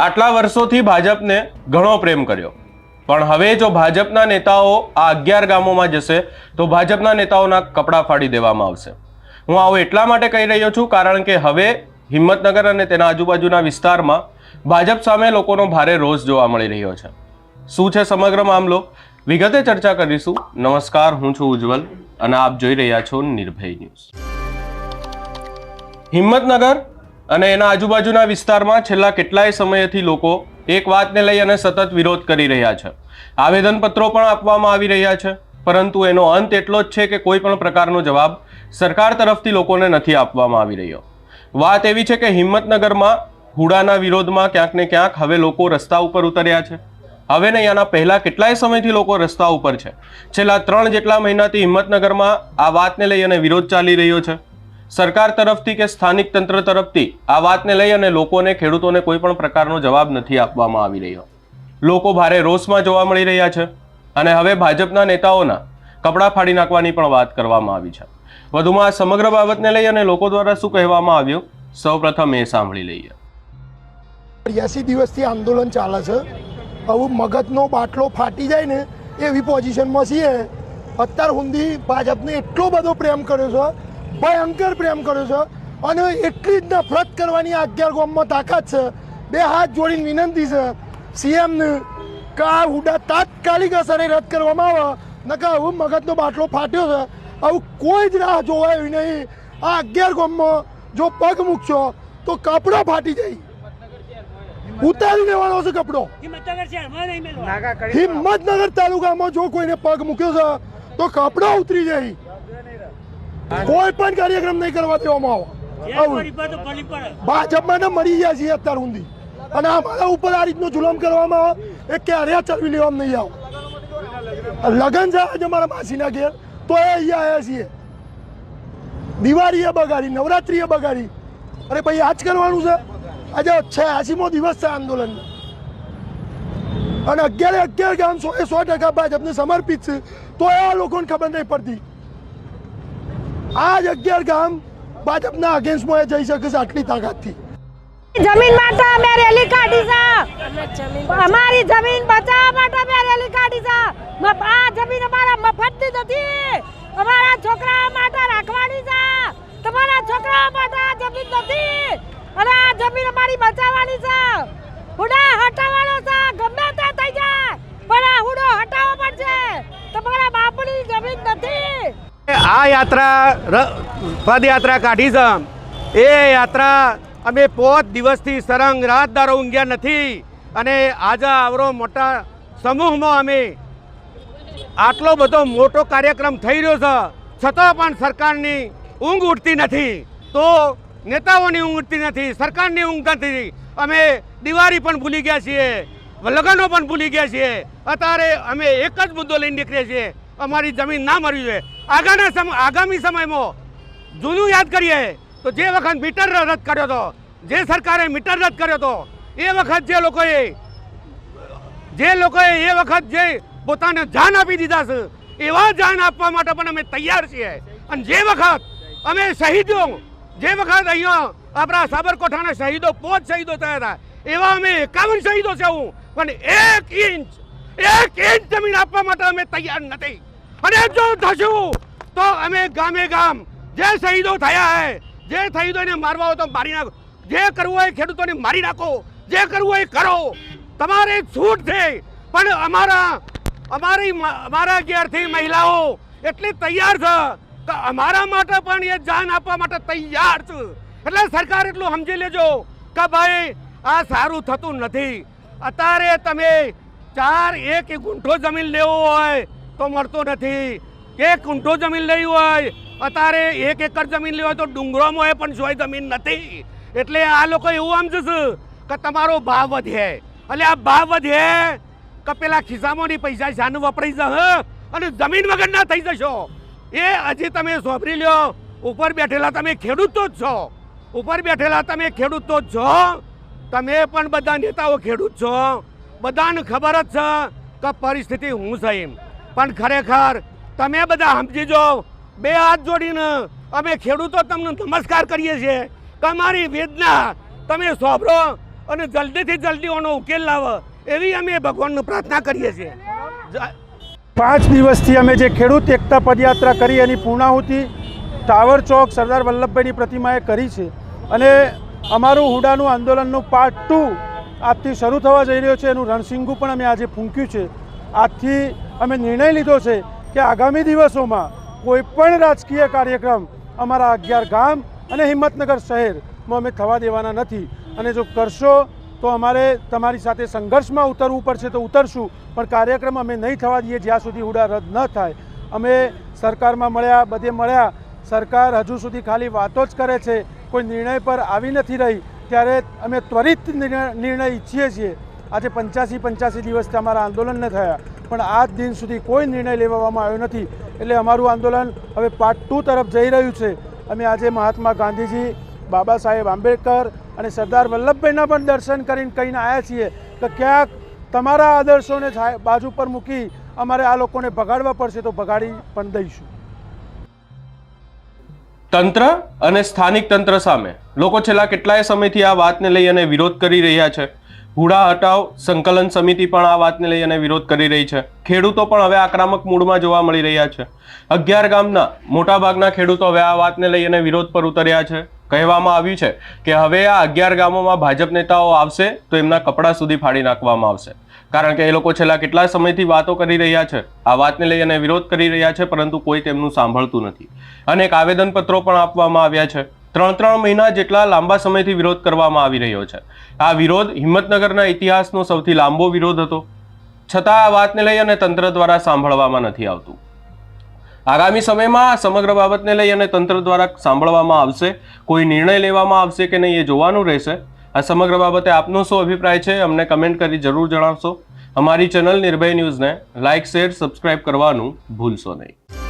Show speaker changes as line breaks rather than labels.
આટલા વર્ષોથી ભાજપને ઘણો પ્રેમ કર્યો. પણ હવે જો ભાજપના નેતાઓ આ અગિયાર ગામોમાં જશે, તો ભાજપના નેતાઓના કપડાં ફાડી દેવામાં આવશે. હું આવું એટલા માટે કહી રહ્યો છું, કારણ કે હવે હિંમતનગર અને તેના આજુબાજુના વિસ્તારમાં ભાજપ સામે લોકોનો ભારે રોષ જોવા મળી રહ્યો છે. શું છે સમગ્ર મામલો? વિગતે ચર્ચા કરીશું. નમસ્કાર, હું છું ઉજ્જવલ અને આપ જોઈ રહ્યા છો નિર્ભય ન્યૂઝ. હિંમતનગર અને એના આજુબાજુના વિસ્તારમાં છેલ્લા કેટલાય સમયથી લોકો એક વાતને લઈ અને સતત વિરોધ કરી રહ્યા છે. આવેદનપત્રો પણ આપવામાં આવી રહ્યા છે, પરંતુ એનો અંત એટલો જ છે કે કોઈ પણ પ્રકારનો જવાબ સરકાર તરફથી લોકોને નથી આપવામાં આવી રહ્યો. વાત એવી છે કે હિંમતનગરમાં હુડાના વિરોધમાં ક્યાંક ને ક્યાંક હવે લોકો રસ્તા ઉપર ઉતર્યા છે. હવે નહીં, આના પહેલા કેટલાય સમયથી લોકો રસ્તા ઉપર છે. છેલ્લા ત્રણ જેટલા મહિનાથી હિંમતનગરમાં આ વાતને લઈ અને વિરોધ ચાલી રહ્યો છે. સરકાર તરફથી કે સ્થાનિક તંત્ર તરફથી આ વાતને લઈ અને લોકોને, ખેડૂતોને કોઈ પણ પ્રકારનો જવાબ નથી આપવામાં આવી રહ્યો. લોકો ભારે રોષમાં જોવા મળી રહ્યા છે અને હવે ભાજપના નેતાઓના કપડાં ફાડી નાખવાની પણ વાત કરવામાં આવી છે. વધુમાં આ સમગ્ર બાબતને લઈ અને લોકો દ્વારા શું કહેવામાં આવ્યું સૌપ્રથમ એ સાંભળી લઈએ.
ત્યાસી દિવસથી આંદોલન ચાલે છે. આવું મગજનો બાટલો ફાટી જાય ને એવી પોઝિશનમાં છીએ. અત્યાર સુધી ભાજપને એટલો બધો પ્રેમ કર્યો છે ભયંકર પ્રેમ કર્યો છે. અને એટલી જ નફરત કરવાની આ અગિયાર ગામમાં તાકાત છે. બે હાથ જોડીને વિનંતી છે. સીએમને કે આ હુડા તાત્કાલિક અસરે રદ કરવામાં આવે. નકા આવું મગજનો બાટલો ફાટ્યો છે. આવું કોઈ જ રાહ જોવાય નહીં. આ અગિયાર ગામમાં જો પગ મૂકશો તો કપડો ફાટી જાય. ઉતારી લેવાનો છે કપડો.
હિંમતનગર શહેરમાં નહીં મેળવા
હિંમતનગર તાલુકામાં જો કોઈને પગ મૂક્યો છે તો કપડો ઉતરી જાય. કોઈ પણ કાર્યક્રમ નહીં કરવા દેવામાં આવે. ભાજપમાં મરી ગયા છીએ અત્યાર સુધી. અને અમારા ઉપર આ રીતનો જુલમ કરવામાં આવે એ ક્યારે ચલવી લેવામાં નહીં આવે. લગન છે આજે મારા માસીના ઘેર તો એ અહીંયા આવ્યા છીએ. દિવાળીએ બગાડી નવરાત્રીએ બગાડી. અરે ભાઈ આજ કરવાનું છે? આજે છ્યાસીમો દિવસ છે આંદોલન અને અગિયારે અગિયાર ગામ સો એ સો ટકા ભાજપને સમર્પિત છે. તો એ આ લોકોને ખબર નહીં પડતી. આ જ અગિયાર ગામ ભાજપના અગેન્સ્ટમાં એ જઈ શકે છે આટલી તાકાતથી.
જમીન માટે અમે રેલી કાઢી છે. અમારી જમીન બચાવવા માટે અમે રેલી કાઢી છે. આ જમીન અમારા મફત નથી. અમારા છોકરાઓ માટે રાખવાની છે તમારા છોકરાઓ માટે આ જમીન નથી અને આ જમીન અમારી બચાવવાની છે હુડા હટાવવાનો છે ગમે તે થઈ જાય પણ આ હુડો હટાવવો પડશે તમારા બાપુની જમીન નથી
આ યાત્રા પદયાત્રા કાઢી છે એ યાત્રા અમે પોત દિવસથી સરંગ રાતદારો ઊંઘ્યા નથી અને આજે આવરો મોટા સમૂહમાં અમે આટલો બધો મોટો કાર્યક્રમ થઈ રહ્યો છે, છતાં પણ સરકારની ઊંઘ ઉઠતી નથી. તો નેતાઓની ઊંઘ ઉઠતી નથી, સરકારની ઊંઘ નથી. અમે દિવાળી પણ ભૂલી ગયા છીએ, લગ્નો પણ ભૂલી ગયા છીએ. અત્યારે અમે એક જ મુદ્દો લઈને નીકળીએ છીએ. અમારી જમીન ના મળવી જોઈએ. આગળના સમ, આગામી સમયમાં જૂનું યાદ કરીએ તો જે વખત મીટર રદ કર્યો હતો, જે સરકારે મીટર રદ કર્યો હતો, એ વખત જે લોકોએ જે લોકોએ એ વખત જે પોતાને જાન આપી દીધા છે, એવા જાન આપવા માટે પણ અમે તૈયાર છીએ. અને જે વખત અમે શહીદો, જે વખત અહીંયા આપણા સાબરકોઠાના શહીદો, પોચ શહીદો થયા હતા, એવા અમે એકાવન શહીદો છે હું. પણ એક ઇંચ એક ઇંચ જમીન આપવા માટે અમે તૈયાર નથી. અને જો થશું, તો અમે ગામે ગામ જે શહીદો થયા હે, જે શહીદોને મારવા હોય તો મારી નાખો. જે કરવું હોય ખેડૂતોને મારી નાખો. જે કરવું હોય કરો. તમારે છૂટ છે, પણ અમારા, અમારી અમારા ઘેરથી મહિલાઓ એટલી તૈયાર છે કે અમારા માટે પણ એ જાન આપવા માટે તૈયાર છે. એટલે સરકાર એટલું સમજી લેજો કે ભાઈ, આ સારું થતું નથી. અત્યારે તમે ચાર એક ગુંઠો જમીન લેવો હોય તો મળતો નથી. એક ગુંઠો જમીન લઈ હોય અત્યારે એક એકર જમીન લેવાય તો ડુંગરોમાં પણ જોઈ જમીન નથી. એટલે આ લોકો એવું સમજે કે તમારો ભાવ વધે. એટલે આ ભાવ વધે કે પેલા ખિસ્સામાંની પૈસા શાનું વપરાઈ જશે અને જમીન વગર ના થઈ જશો. એ હજી તમે સોંપરી લ્યો, ઉપર બેઠેલા તમે ખેડૂત જ છો. ઉપર બેઠેલા તમે ખેડૂત જ છો. તમે પણ બધા નેતાઓ ખેડૂત છો. બધાને ખબર જ છે કે પરિસ્થિતિ હું છે એમ. પણ ખરેખર તમે બધા સમજી જાઓ બે હાથ જોડીને અમે ખેડૂતો તમને નમસ્કાર કરીએ છીએ કે અમારી વેદના તમે સોંભળો અને જલ્દીથી જલ્દી આનો ઉકેલ લાવો એવી અમે ભગવાનનું પ્રાર્થના કરીએ છીએ.
પાંચ દિવસથી અમે જે ખેડૂત એકતા પદયાત્રા કરી એની પૂર્ણાહુતિ ટાવર ચોક સરદાર વલ્લભભાઈની પ્રતિમાએ કરી છે અને અમારું હુડાનું આંદોલનનું પાર્ટ ટુ આજથી શરૂ થવા જઈ રહ્યો છે. એનું રણસિંગુ પણ અમે આજે ફૂંક્યું છે. આજથી અમે નિર્ણય લીધો છે કે આગામી દિવસોમાં કોઈપણ રાજકીય કાર્યક્રમ અમારા અગિયાર ગામ અને હિંમતનગર શહેરમાં અમે થવા દેવાના નથી. અને જો કરશો તો અમારે તમારી સાથે સંઘર્ષમાં ઉતરવું પડશે તો ઉતરશું, પણ કાર્યક્રમ અમે નહીં થવા દઈએ જ્યાં સુધી હુડા રદ ન થાય. અમે સરકારમાં મળ્યા, બધે મળ્યા. સરકાર હજુ સુધી ખાલી વાતો જ કરે છે. કોઈ નિર્ણય પર આવી નથી રહી. ત્યારે અમે ત્વરિત નિર્ણય ઈચ્છીએ છીએ. આજે પંચ્યાસી પંચ્યાસી દિવસથી અમારા આંદોલન ન થયા. પણ આજ દિન સુધી કોઈ નિર્ણય લેવામાં આવ્યો નથી. એટલે અમારું આંદોલન હવે પાર્ટ ટુ તરફ જઈ રહ્યું છે. અમે આજે મહાત્મા ગાંધીજી, બાબા સાહેબ આંબેડકર અને સરદાર વલ્લભભાઈના પણ દર્શન કરીને કહીને આવ્યા છીએ કે ક્યાંક તમારા આદર્શોને બાજુ પર મૂકી અમારે આ લોકોને ભગાડવા પડશે તો ભગાડી પણ દઈશું.
તંત્ર અને સ્થાનિક તંત્ર સામે લોકો છેલ્લા કેટલાય સમયથી આ વાતને લઈ અને વિરોધ કરી રહ્યા છે. હુડા હટાવ સંકલન સમિતિ પણ આ વાતને લઈ અને વિરોધ કરી રહી છે. ખેડૂતો પણ હવે આક્રમક મૂડમાં જોવા મળી રહ્યા છે. અગિયાર ગામના મોટાભાગના ખેડૂતો હવે આ વાતને લઈ અને વિરોધ પર ઉતર્યા છે. કહેવામાં આવ્યું છે કે હવે આ અગિયાર ગામોમાં ભાજપ નેતાઓ આવશે તો એમના કપડાં સુધી ફાડી નાખવામાં આવશે. કારણ કે એ લોકો છેલ્લા કેટલા સમયથી વાતો કરી રહ્યા છે. આ વાતને લઈ અને વિરોધ કરી રહ્યા છે, પરંતુ કોઈ તેમનું સાંભળતું નથી. અનેક આવેદનપત્રો પણ આપવામાં આવ્યા છે. ત્રણ ત્રણ મહિના જેટલા લાંબા સમયથી વિરોધ કરવામાં આવી રહ્યો છે. આ વિરોધ હિંમતનગરના ઇતિહાસનો સૌથી લાંબો વિરોધ હતો. છતાં આ વાતને લઈ અને તંત્ર દ્વારા સાંભળવામાં નથી આવતું. આગામી સમયમાં સમગ્ર બાબતને લઈ અને તંત્ર દ્વારા સાંભળવામાં આવશે. કોઈ નિર્ણય લેવામાં આવશે કે નહીં એ જોવાનું રહેશે. આ સમગ્ર બાબતે આપનો શું અભિપ્રાય છે અમને કમેન્ટ કરી જરૂર જણાવશો. અમારી ચેનલ નિર્ભય ન્યૂઝને લાઇક શેર, સબસ્ક્રાઇબ કરવાનું ભૂલશો નહીં.